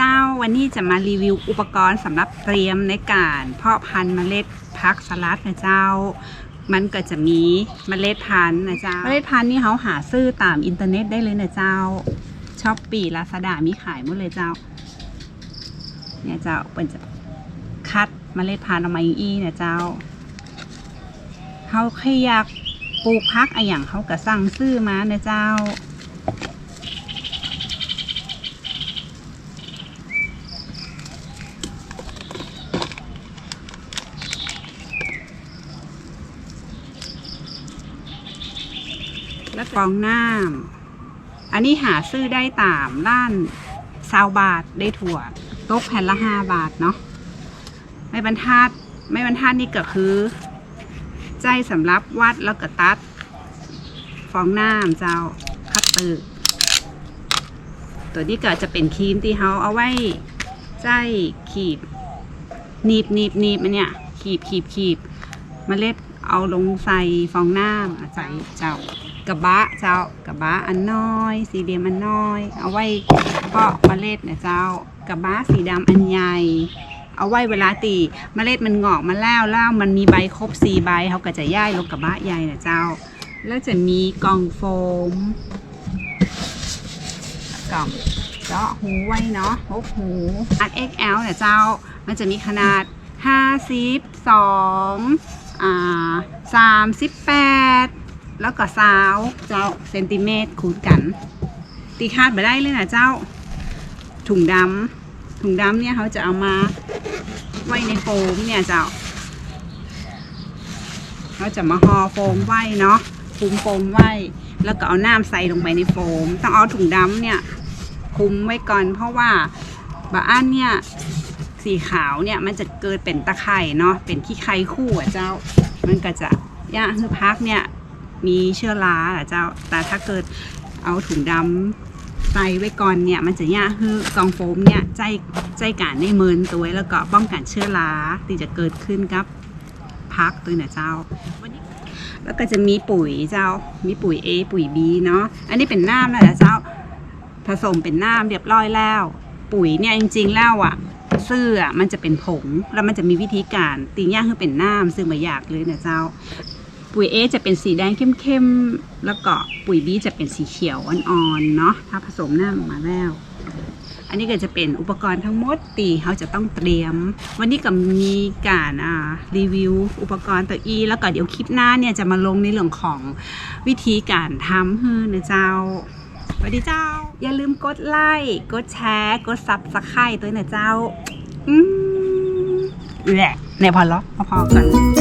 จ้าวันนี้จะมารีวิวอุปกรณ์สำหรับเตรียมในการเพาะพันธุ์เมล็ดพักสลัดนะเจ้า มันก็จะมีเมล็ดพันธุ์นะเจ้าเมล็ดพันธุ์นี่เขาหาซื้อตามอินเทอร์เน็ตได้เลยนะเจ้าช้อปปี้ลาซาด้ามีขายหมดเลยเจ้า เนี่ยเจ้าเป็นจะคัดเมล็ดพันธุ์ออกมาอีเนี่ยเจ้าเขาแค่อยากปลูกพักอะอย่างเขาก็สั่งซื้อมานะเจ้า แล้วฟองน้ำอันนี้หาซื้อได้ตามร้านซาวบาทได้ถั่วโต๊ะแผ่นละห้าบาทเนาะไม่บรรทัดไม่บรรทัดนี่ก็คือ ใจสำหรับวัดแล้วก็ตัด ฟองน้ำเจ้าคัตเตอร์ตัวนี้ก็จะเป็นครีมที่เขาเอาไว้ใจขีบหนีบหนีบหนีบมันเนี่ยขีบขีบขีบเมล็ดเอาลงใส่ฟองน้ำใส่เจ้า กระบะเจ้ากระบะอันน้อย สีเหลี่ยมอันน้อย เอาไว้เพาะเมล็ดนะเจ้ากระบะสีดำอันใหญ่ เอาไว้เวลาตีเมล็ดมันงอกมาแล้วแล้วมันมีใบครบสี่ใบเขาก็จะย่ายลงกระบะใหญ่นะเจ้า แล้วจะมีกล่องโฟมกล่องเจาะหูไว้เนาะหกหูอัน XL เนี่ยเจ้ามันจะมีขนาด 52อ่า38 แล้วก็สาวเจ้าเซนติเมตรคูณกัน ตีคาดไปได้เลยนะเจ้า ถุงดำถุงดำเนี่ยเขาจะเอามาไว้ในโฟมเนี่ยเจ้าเขาจะมาห่อโฟมไว้เนาะคุมโฟมไว้ แล้วก็เอาน้ำใส่ลงไปในโฟม ต้องเอาถุงดำเนี่ยคุมไว้ก่อน เพราะว่าบะอันเนี่ยสีขาวเนี่ยมันจะเกิดเป็นตะไคร่เนาะเป็นขี้ไคร่คู่อะเจ้า มันก็จะย่าคือพักเนี่ย มีเชื้อราอะเจ้า แต่ถ้าเกิดเอาถุงดำใส่ไว้ก่อนเนี่ย มันจะย่าคือกองโฟมเนี่ยใจใจการในเมินตัวไว้แล้วก็ป้องกันเชื้อราที่จะเกิดขึ้นกับพักตัวเนี่ยเจ้าแล้วก็จะมีปุ๋ยเจ้า มีปุ๋ย A ปุ๋ย B เนาะ อันนี้เป็นน้ำนะเจ้า ผสมเป็นน้ำเรียบร้อยแล้ว ปุ๋ยเนี่ยจริง ๆ แล้วอะเสื้อมันจะเป็นผง แล้วมันจะมีวิธีการตีย่างให้เป็นน้ำซึ่งไม่อยากเลยนะเจ้า ปุ๋ย A จะเป็นสีแดงเข้มๆ แล้วก็ปุ๋ย B จะเป็นสีเขียวอ่อนๆ เนาะถ้าผสมน้ำออกมาแล้ว อันนี้ก็จะเป็นอุปกรณ์ทั้งหมดตีเขาจะต้องเตรียม วันนี้ก็มีการอ่ารีวิวอุปกรณ์ตัวอีแล้วก็เดี๋ยวคลิปหน้าเนี่ยจะมาลงในเรื่องของวิธีการทำเฮ้อนะเจ้าสวัสดีเจ้า อย่าลืมกดไลค์กดแชร์ กดซับสไครต์ตัวนะเจ้า อืมแหละเนี่ยพอแล้วพอๆกัน